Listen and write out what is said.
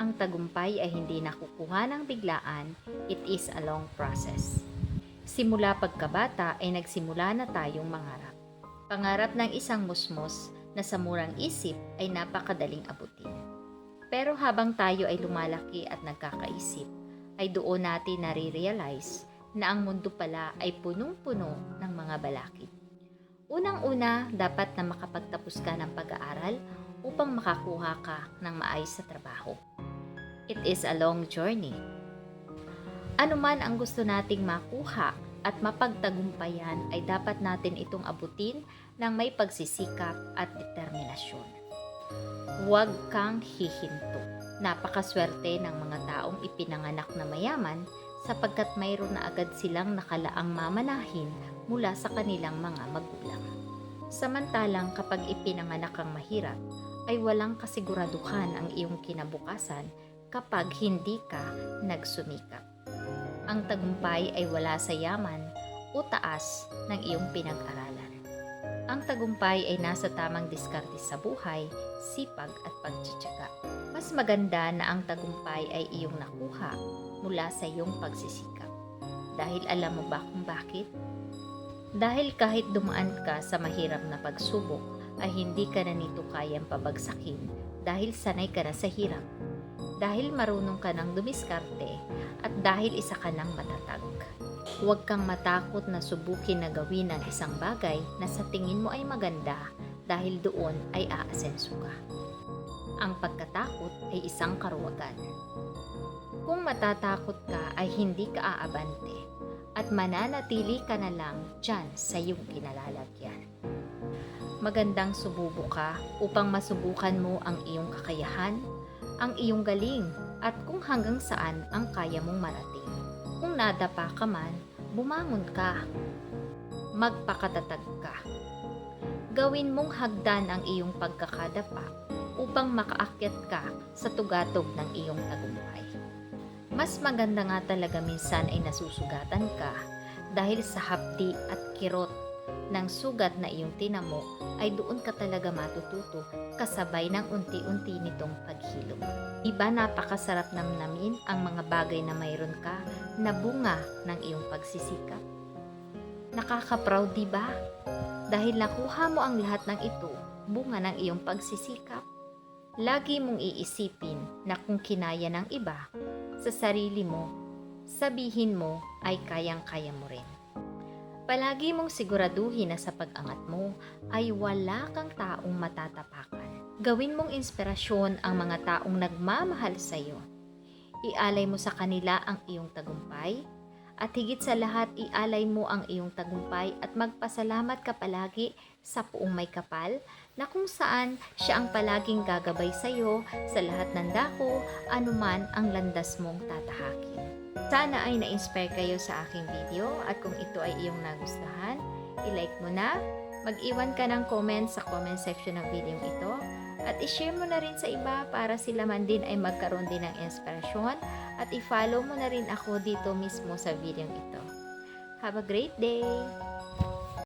Ang tagumpay ay hindi nakukuha ng biglaan, it is a long process. Simula pagkabata ay nagsimula na tayong mangarap. Pangarap ng isang musmos na sa murang isip ay napakadaling abutin. Pero habang tayo ay lumalaki at nagkakaisip, ay doon natin nare-realize na ang mundo pala ay punong-puno ng mga balakid. Unang-una, dapat na makapagtapos ka ng pag-aaral upang makakuha ka ng maayos sa trabaho. It is a long journey. Ano man ang gusto nating makuha at mapagtagumpayan ay dapat natin itong abutin ng may pagsisikap at determinasyon. Huwag kang hihinto. Napakaswerte ng mga taong ipinanganak na mayaman sapagkat mayroon na agad silang nakalaang mamanahin mula sa kanilang mga magulang. Samantalang kapag ipinanganak kang mahirap, ay walang kasiguraduhan ang iyong kinabukasan kapag hindi ka nagsumikap. Ang tagumpay ay wala sa yaman o taas ng iyong pinag-aralan. Ang tagumpay ay nasa tamang diskarte sa buhay, sipag at pagtsatsaga. Mas maganda na ang tagumpay ay iyong nakuha mula sa iyong pagsisikap. Dahil alam mo ba kung bakit? Dahil kahit dumaan ka sa mahirap na pagsubok, ay hindi ka na nito kayang pabagsakin dahil sanay ka na sa hirap. Dahil marunong ka ng dumiskarte at dahil isa ka ng matatag. Huwag kang matakot na subukin na gawin ang isang bagay na sa tingin mo ay maganda dahil doon ay aasenso ka. Ang pagkatakot ay isang karuwagan. Kung matatakot ka ay hindi ka aabante at mananatili ka na lang dyan sa iyong kinalalagyan. Magandang sububo ka upang masubukan mo ang iyong kakayahan, ang iyong galing, at kung hanggang saan ang kaya mong marating. Kung nadapa ka man, bumangon ka. Magpakatatag ka. Gawin mong hagdan ang iyong pagkakadapa upang makaakyat ka sa tugatog ng iyong tagumpay. Mas maganda nga talaga minsan ay nasusugatan ka dahil sa hapdi at kirot ng sugat na iyong tinamo ay doon ka talaga matututo kasabay ng unti-unti nitong paghilom. Iba napakasarap namnamin ang mga bagay na mayroon ka na bunga ng iyong pagsisikap. Nakaka-proud di ba? Dahil nakuha mo ang lahat ng ito, bunga ng iyong pagsisikap. Lagi mong iisipin na kung kinaya ng iba, sa sarili mo, sabihin mo ay kayang-kaya mo rin. Palagi mong siguraduhin na sa pag-angat mo ay wala kang taong matatapakan. Gawin mong inspirasyon ang mga taong nagmamahal sa iyo. Ialay mo sa kanila ang iyong tagumpay at higit sa lahat ialay mo ang iyong tagumpay at magpasalamat ka palagi sa puong may kapal na kung saan siya ang palaging gagabay sa iyo sa lahat ng dako anuman ang landas mong tatahakin. Sana ay na-inspire kayo sa aking video at kung ito ay iyong nagustuhan, i-like mo na, mag-iwan ka ng comment sa comment section ng video ito at i-share mo na rin sa iba para sila man din ay magkaroon din ng inspirasyon at i-follow mo na rin ako dito mismo sa video ito. Have a great day!